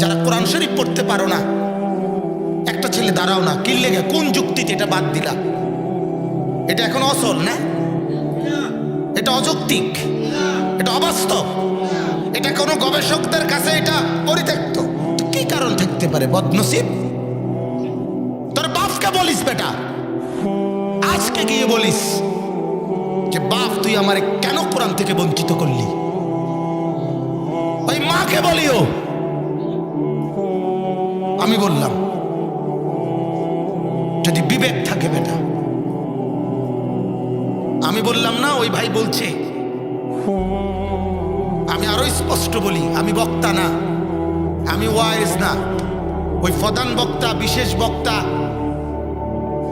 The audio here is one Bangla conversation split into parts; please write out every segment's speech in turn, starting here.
যারা কোরআন শরীফ পড়তে পারো না, একটা ছেলে দাঁড়াও না কিনলে গে কোন যুক্তিতে এটা বাদ দিলা? এটা এখন অসল, না? এটা অযৌক্তিক, এটা অবাস্তব, এটা কোনো গবেষকদের কাছে এটা পরিত্যক্ত। কি কারণ থাকতে পারে, বদনসিব? তোর বাপকে বলিস বেটা, আজকে গিয়ে বলিস যে বাপ, তুই আমারে কেন কোরআন থেকে বঞ্চিত করলি? ওই মাকে বলিও আমি বললাম, যদি বিবেক থাকে বেটা, আমি বললাম না, ওই ভাই বলছে, আমি আরও স্পষ্ট বলি, আমি বক্তা না, আমি ওয়াইজ না। ওই প্রধান বক্তা, বিশেষ বক্তা,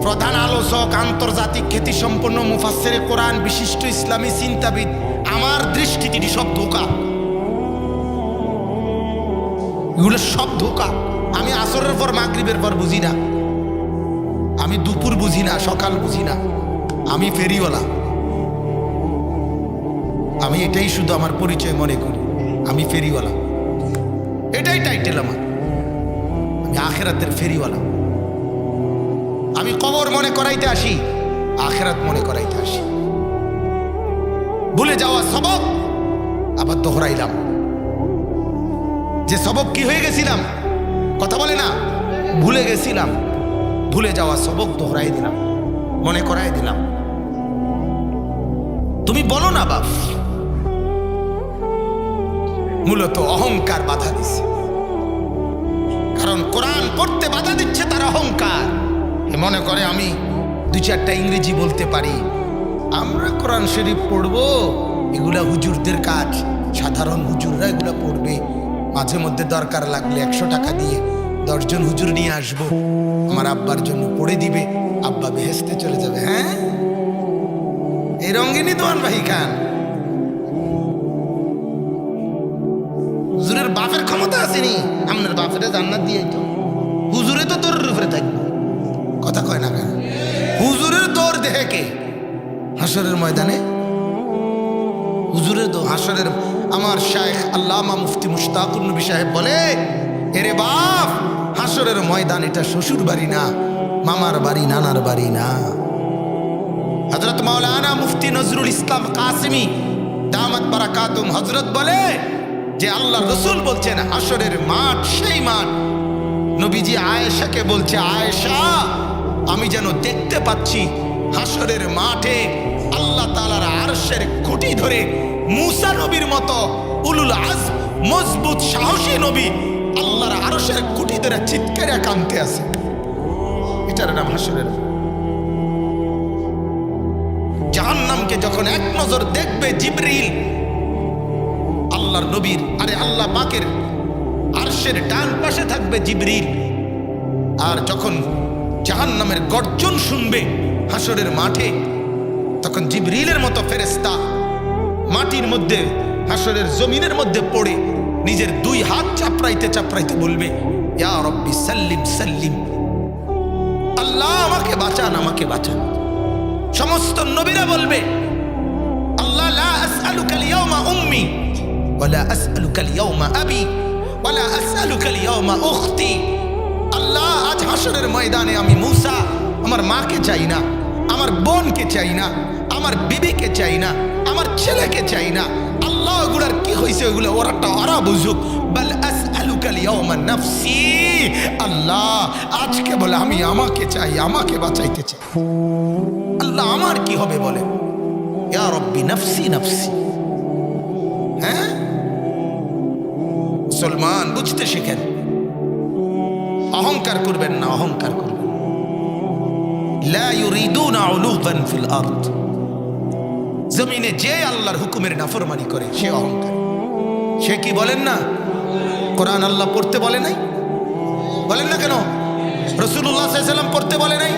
প্রধান আলোচক, আন্তর্জাতিক খ্যাতি সম্পন্ন মুফাসের কোরআন, বিশিষ্ট ইসলামী চিন্তাবিদ, আমার দৃষ্টি এটি সব ধোকা। এগুলো সব ধোকা। আমি আসরের পর মাগরিবের পর বুঝি না। আমি দুপুর বুঝি না, সকাল বুঝি না। আমি ফেরিওয়ালা। আমি এটাই শুধু আমার পরিচয় মনে করি। আমি ফেরিওয়ালা। এটাই টাইটেল আমার। আমি আখেরাতের ফেরিওয়ালা। আমি কবর মনে করাইতে আসি, আখেরাত মনে করাইতে আসি। ভুলে যাওয়া সবক, আবার দোহরাইলাম। যে সবক কি হয়ে গেছিলাম? কথা বলে না? ভুলে গেছিলাম। ভুলে যাওয়া সবক দোহরাই দিলাম। মনে করাই দিলাম। তুমি বলো না, বাপ। মূলত অহংকার বাধা দিছে। কারণ কোরআন পড়তে বাধা দিচ্ছে তার অহংকার। মনে করে আমি দু চারটা ইংরেজি বলতে পারি। আমরা কোরআন শরীফ পড়ব, এগুলা হুজুরদের কাজ। সাধারণ হুজুররা এগুলা পড়বে। মাঝে মধ্যে দরকার লাগলে একশো টাকা দিয়ে দশজন হুজুর নিয়ে আসব। আমার আব্বার জন্য পড়ে দিবে, আব্বা বেহেস্তে চলে যাবে হ্যাঁ? এই রঙ্গিনী দোয়ান ভাই খান হুজুরের বাপের ক্ষমতা আসেনি, আপনার বাপের জান্নাত দিয়ে তো হুজুরে তো তোর উপরে থাকবে। কথা কয় না কেন? হুজুরের তোর দেহে কে? হাসরের ময়দানে? হুজুরের তো হাসরের আমার শায়েখ আল্লামা মুফতি মুশতাকুর নবী সাহেব বলে, এরে বাপ হাসরের ময়দান এটা শ্বশুর বাড়ি না, মামার বাড়ি, নানার বাড়ি না। হজরত মাওলানা মুফতি নজরুল ইসলাম কাসিমি দামাত বারাকাতুম হজরত বলে, যে আল্লাহ রসুল বলছেন হাসরের মাঠ সেই মাঠ। নবীজি আয়েশাকে বলছে, আয়েশা, আমি যেন দেখতে পাচ্ছি হাসরের মাঠে আল্লাহ তালার আরশের খুঁটি ধরে মুসা নবীর মতো উলুল আজ মজবুত, সাহসী নবী আল্লাহর আরশের খুঁটি ধরে চিৎকারে কানতে আছে। এটার নাম হাসরের যখন এক নজর দেখবে জিবরিল, আল্লাহর নবীর, আরে আল্লাহ পাকের আরশের ডান পাশে থাকবে জিবরিল। আর যখন জাহান্নামের গর্জন শুনবে হাসরের মাঠে, তখন জিবরিলের মতো ফেরেস্তা মাটির মধ্যে, হাসরের জমিনের মধ্যে পড়ে, নিজের দুই হাত চাপড়াইতে চাপড়াইতে বলবে, ইয়া সাল্লিম সাল্লিম। আল্লাহ আমাকে বাঁচান আমাকে বাঁচান। সমস্ত নবীরা বলবে, আল্লাহ উম্মি ওয়ালা আসআলুকা আল-ইয়াওমা আল্লাহ, আজ ময়দানে আমি মূসা, আমার মাকে চাই না, আমার বোনকে চাই না আমার বিবিকে চাই না, আমার ছেলেকে চাই না। আল্লাহ ওগুলার কি হয়েছে ওগুলো ওরাটা ওরা বুঝুক। বল আল-ইয়াওমা নাফসি। আল্লাহ, আজকে বলে আমি আমাকে চাই, আমাকে বাঁচাইতে চাই। আল্লাহ আমার কি হবে বলে? ইয়া রব্বি নফসি নফসি। হ্যাঁ? মুসলমান, বুঝতে শিখেন। অহংকার করবেন না, অহংকার করবেন। লা ইউরিদুনা উলুবান ফিল আরদ। জমিনে যে আল্লাহর হুকুমের নাফরমানি করে, সে অহংকার। সে কি বলেন না? কোরআন আল্লাহ পড়তে বলে নাই? বলেন না কেন? রসুল্লাহ সাল্লাম পড়তে বলে নাই?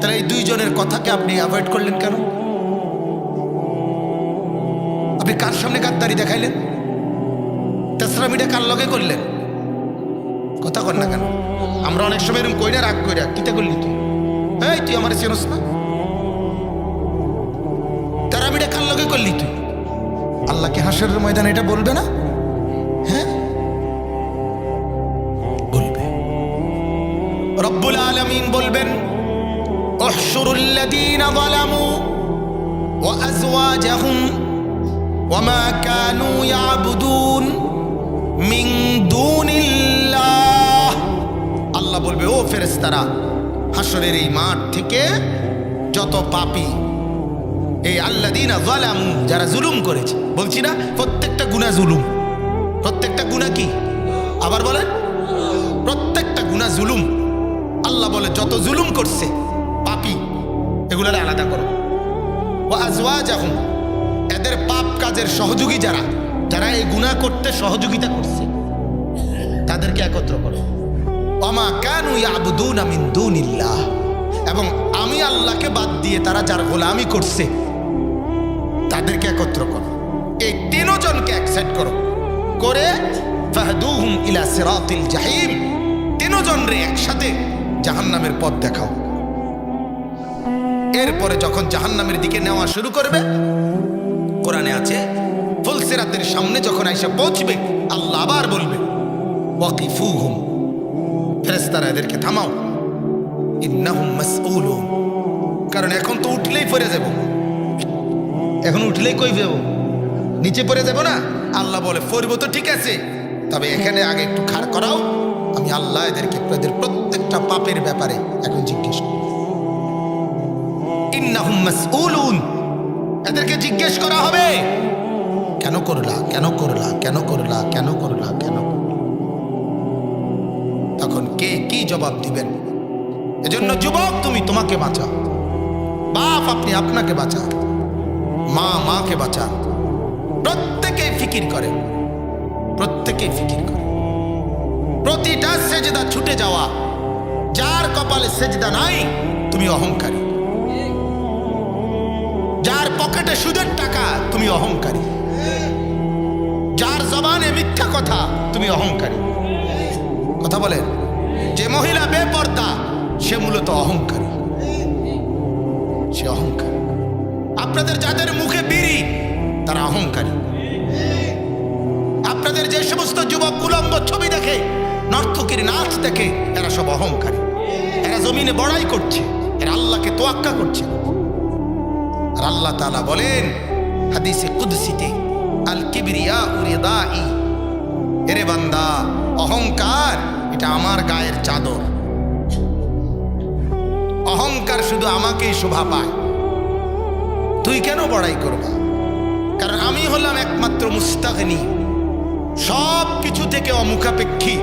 তাহলে এই দুইজনের কথাকে আপনি অ্যাভয়েড করলেন কেন? আপনি কার সামনে গাদ্দারি দেখাইলেন? তেসরামিটা কার লগে করলেন? কথা কর না কেন? আমরা অনেক সময় এরকম কইরা রাগ কইরা, কিতে করলি তুই? এই, তুই আমার চেনস না? করলি তুই আল্লাহকে হাসরের ময়দান এটা বলবে না হ্যাঁ রব্বুল আলমিন বলবেন অহসুরুল্লাদিন ظلموا وأزواجهم وما كانوا يعبدون من دون الله আল্লাহ বলবে ও ফেরেস্তারা হাসরের এই মাঠ থেকে যত পাপী এই আল্লাদিনা জালামু যারা জুলুম করেছে। বলছি না, প্রত্যেকটা গুণা জুলুম। প্রত্যেকটা গুণা কি? আবার বলেন। প্রত্যেকটা গুণা জুলুম। আল্লাহ বলে, যত জুলুম করছে, পাপি, এগুলার আলাদা করো। ও আজওয়াজ এখন এদের পাপ কাজের সহযোগী যারা যারা এই গুণা করতে সহযোগিতা করছে, তাদেরকে একত্র করো। অমা কানু ইয়াবুদুন মিন দুনিল্লাহ। এবং আমি আল্লাহকে বাদ দিয়ে তারা যার গোলামি করছে তাদেরকে একত্র করো। এই তিনজনকে একসেট করো। করে ফাহদুহুম ইলা সিরাতিল জাহিম। রে একসাথে জাহান্নামের পথ দেখাও। এরপরে যখন জাহান্নামের দিকে নেওয়া শুরু করবে, কোরআনে আছে ফুলসিরাতের সামনে যখন আইসা পৌঁছবে, আল্লাহ আবার বলবে, ওয়াকিফুহুম। ফেরেস্তারা এদেরকে থামাও। ইন্নাহুম মাসউলুন। কারণ এখন তো উঠলেই পড়ে যাব। এখন উঠলেই কই যাব? নিচে পড়ে যাব না? আল্লাহ বলে, ফরবো তো ঠিক আছে, তবে এখানে আগে একটু খাড় করাও। আমি আল্লাহ এদেরকে, এদের প্রত্যেকটা পাপের ব্যাপারে এখন জিজ্ঞেস করব এদেরকে জিজ্ঞেস করা হবে। কেন করলা কেন করলা কেন করলা কেন করলা, কেন তখন কে কি জবাব দিবেন? এজন্য যুবক, তুমি তোমাকে বাঁচাও। বাপ, আপনি আপনাকে বাঁচান। মা, মাকে বাঁচান। প্রত্যেকে ফিকির করে। প্রত্যেকে ফিকির করে। প্রতিটা সেজদা ছুটে যাওয়া। যার কপালে সেজদা নাই, তুমি অহংকারী। যার পকেটে সুদের টাকা, তুমি অহংকারী। যার জবানে মিথ্যা কথা, তুমি অহংকারী। কথা বলেন। যে মহিলা বেপর্দা, সে মূলত অহংকারী। সে অহংকার। আপনাদের যাদের মুখে বিড়ি, তারা অহংকারী। আপনাদের যে সমস্ত যুবক উলম্ব ছবি দেখে, নর্তকীর নাচ দেখে, এরা সব অহংকারী। এরা জমিনে বড়াই করছে, এরা আল্লাহকে তোয়াক্কা করছে। আর আল্লাহ তাআলা বলেন, হাদিসে কুদসিতে, আল কিবরিয়া উরিদাই। এরে বান্দা, অহংকার, এটা আমার গায়ের চাদর। অহংকার শুধু আমাকেই শোভা পায়। তুই কেন বড়াই করবা? কারণ আমি হলাম একমাত্র মুস্তাগনি। সব কিছু থেকে অমুখাপেক্ষী।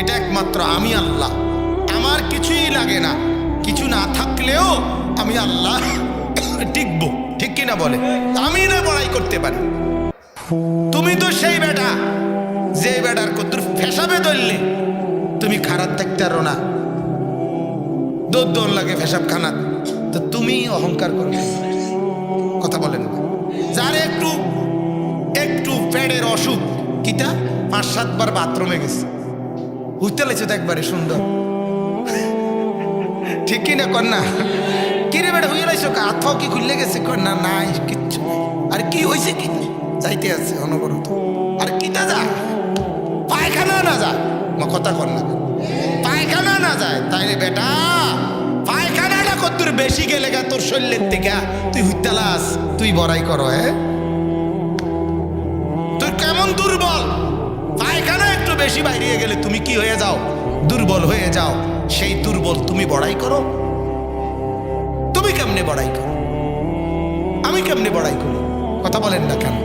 এটা একমাত্র আমি আল্লাহ। আমার কিছুই লাগে না। কিছু না থাকলেও আমি আল্লাহ টিকব। ঠিক কিনা বলে? আমি না বড়াই করতে পারি। তুমি তো সেই বেটা। যে বেটার কদ্দুর ফেসাবে ধরলে তুমি খারাপ দেখতে পারো না। দোর লাগে ফেসাব খানা তো তুমি অহংকার করবে। কথা বলেন যার একটু একটু প্যাডের অসুখ কিতা পাঁচ সাতবার বাথরুমে গেছে। বুঝতে লাগছে তো একবারে সুন্দর। ঠিক কি না না কিরে বেটা, হইয়া লাইছো হাত কি খুললে গেছে? না নাই, কিচ্ছু আর কি হয়েছে কি? যাইতে আছে অনবরত। আর কিটা যা? পায়খানা না যা কথা না। পায়খানা না যায়। তাইলে বেটা বেশি গেলে গা তোর শরীরের থেকে। তুই হুইতালাস, তুই বড়াই করো হ্যাঁ? তুই কেমন দুর্বল? পায়খানা একটু বেশি গেলে তুমি কি হয়ে যাও? দুর্বল হয়ে যাও। সেই দুর্বল তুমি বড়াই করো। তুমি কেমনে বড়াই করো? আমি কেমনে বড়াই করি কথা বলেন না কেন?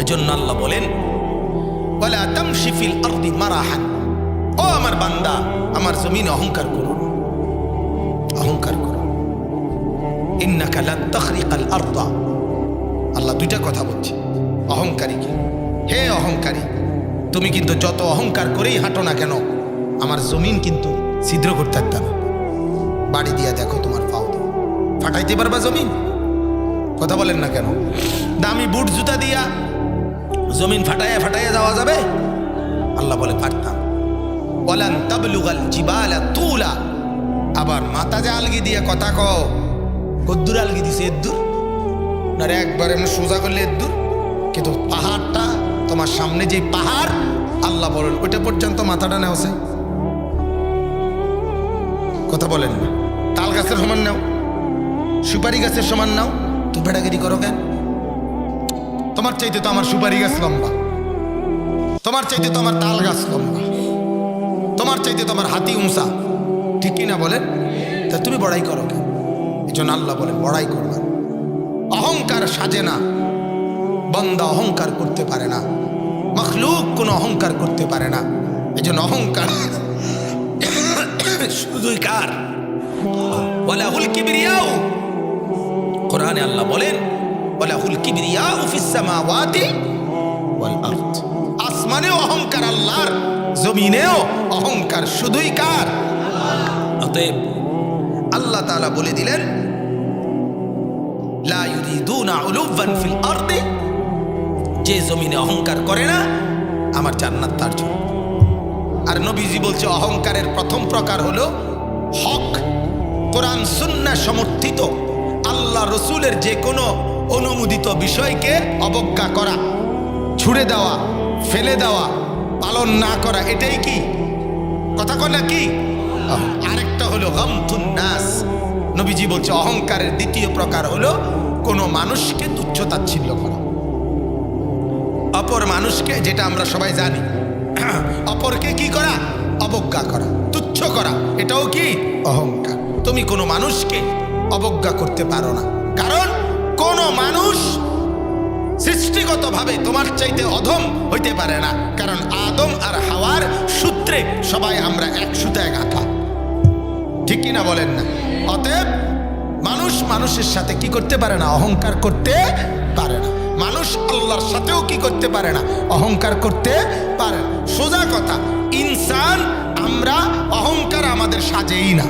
এজন্য আল্লাহ বলেন বলে তামশি ফিল আরদি মারাহান। ও আমার বান্দা, আমার জমিনে অহংকার করো। অহংকার করো। আল্লাহ দুইটা কথা বলছে অহংকারী কি হে অহংকারী, তুমি কিন্তু যত অহংকার করেই হাঁটো না কেন, আমার জমিন কিন্তু ছিদ্র করতে পারতাম না বাড়ি দিয়া দেখো তোমার পাও। ফাটাইতে পারবা জমিন? কথা বলেন না কেন? দামি বুট জুতা দিয়া জমিন ফাটাইয়া ফাটাইয়া যাওয়া যাবে? আল্লাহ বলে, পারতাম। বলেন তাবলুগাল জিবালা তুলা। আবার মাথা যে আলগি দিয়ে কথা কও। কদ্দুর আলগি দিছে এদ্দুর না একবার এমন সোজা করলে এদ্দুর কিন্তু পাহাড়টা, তোমার সামনে যে পাহাড়, আল্লাহ বলেন, ওইটা পর্যন্ত মাথাটা নেওয়া কথা বলেন না। তাল গাছের সমান নাও। সুপারি গাছের সমান নাও। তো বেড়াগিরি করো কেন? তোমার চাইতে তো আমার সুপারি গাছ লম্বা। তোমার চাইতে তো আমার তাল গাছ লম্বা। তোমার চাইতে তো আমার হাতি উঁসা না বলেন তা তুমি বড়াই করো কেন? এই জন্য আল্লাহ বলেন বড়াই করবা অহংকার সাজে না। বন্দা অহংকার করতে পারে না। মখলুক কোনো অহংকার করতে পারে না। এই জন্য অহংকার শুধুই কার? ওয়ালাহুল কিবরিয়াও কোরআনে আল্লাহ বলেন, ওয়ালাহুল কিবরিয়াউ ফিস সামাওয়াতি ওয়াল আসমানেও অহংকার আল্লাহর, জমিনেও অহংকার শুধুই কার? অতএব আল্লাহ তাআলা বলে দিলেন যে জমিনে অহংকার করে না, আমার জান্নাত তার জন্য। আর নবীজি বলছে, অহংকারের প্রথম প্রকার হলো হক। কোরআন, সুন্না সমর্থিত। আল্লাহ রসুলের যে কোনো অনুমোদিত বিষয়কে অবজ্ঞা করা, ছুড়ে দেওয়া, ফেলে দেওয়া, পালন না করা, এটাই কি? কথা কয় না কি? হলো নাস। নবীজি বলছে, অহংকারের দ্বিতীয় প্রকার হলো কোনো মানুষকে তুচ্ছ তাচ্ছিল্য করা। অপর মানুষকে, যেটা আমরা সবাই জানি, অপরকে কি করা? অবজ্ঞা করা, তুচ্ছ করা। এটাও কি? অহংকার। তুমি কোনো মানুষকে অবজ্ঞা করতে পারো না। কারণ কোন মানুষ সৃষ্টিগতভাবে তোমার চাইতে অধম হইতে পারে না। কারণ আদম আর হাওয়ার সূত্রে সবাই আমরা এক সুতায় গাঁথা ঠিক কিনা বলেন না। অতএব মানুষ মানুষের সাথে কি করতে পারে না? অহংকার করতে পারে না। মানুষ আল্লাহর সাথেও কি করতে পারে না? অহংকার করতে পারে। সোজা কথা, ইনসান, আমরা অহংকার আমাদের সাজেই না।